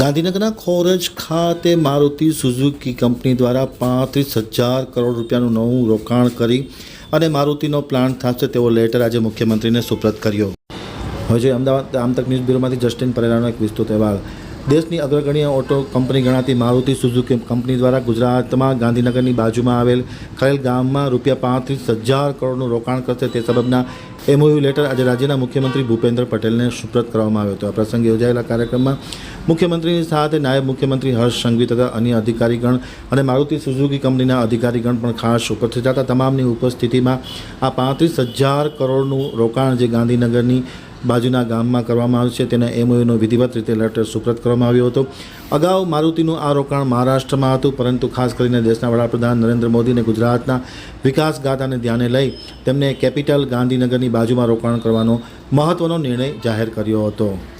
ગાંધીનગરના ખોરજ ખાતે Maruti Suzuki company દ્વારા પાંત્રીસ હજાર કરોડ રૂપિયાનું નવું રોકાણ કરી અને મારુતિનો પ્લાન થશે તેવો લેટર આજે મુખ્યમંત્રીને સુપ્રત કર્યો. હવે જોઈએ અમદાવાદ આમતક ન્યૂઝ બ્યુરોમાંથી જસ્ટિન પરેરાનો એક વિસ્તૃત અહેવાલ. દેશની અગ્રગણ્ય ઓટો કંપની ગણાતી મારુતિ સુઝુકી કંપની દ્વારા ગુજરાતમાં ગાંધીનગરની બાજુમાં આવેલ ખરેલ ગામમાં રૂપિયા પાંત્રીસ હજાર કરોડનું રોકાણ કરશે તે સબબના એમઓયુ લેટર આજે રાજ્યના મુખ્યમંત્રી ભૂપેન્દ્ર પટેલને સુપ્રત કરવામાં આવ્યો હતો. આ પ્રસંગે યોજાયેલા કાર્યક્રમમાં મુખ્યમંત્રીની સાથે નાયબ મુખ્યમંત્રી હર્ષ સંઘવી તથા અન્ય અધિકારીગણ અને મારુતિ સુઝુકી કંપનીના અધિકારીગણ પણ ખાસ ઉપસ્થિત હતા. તમામની ઉપસ્થિતિમાં આ પાંત્રીસ હજાર કરોડનું રોકાણ જે ગાંધીનગરની બાજુના ગામમાં કરવામાં આવ્યું છે. તેના એમઓયુનો વિધિવત રીતે લેટર સુપ્રત કરવામાં આવ્યો હતો. અગાઉ મારુતિનું આ રોકાણ મહારાષ્ટ્રમાં હતું, પરંતુ ખાસ કરીને દેશના વડાપ્રધાન નરેન્દ્ર મોદીને ગુજરાતના વિકાસ ગાથાને ધ્યાને લઈ તેમને કેપિટલ ગાંધીનગરની બાજુમાં રોકાણ કરવાનો મહત્ત્વનો નિર્ણય જાહેર કર્યો હતો.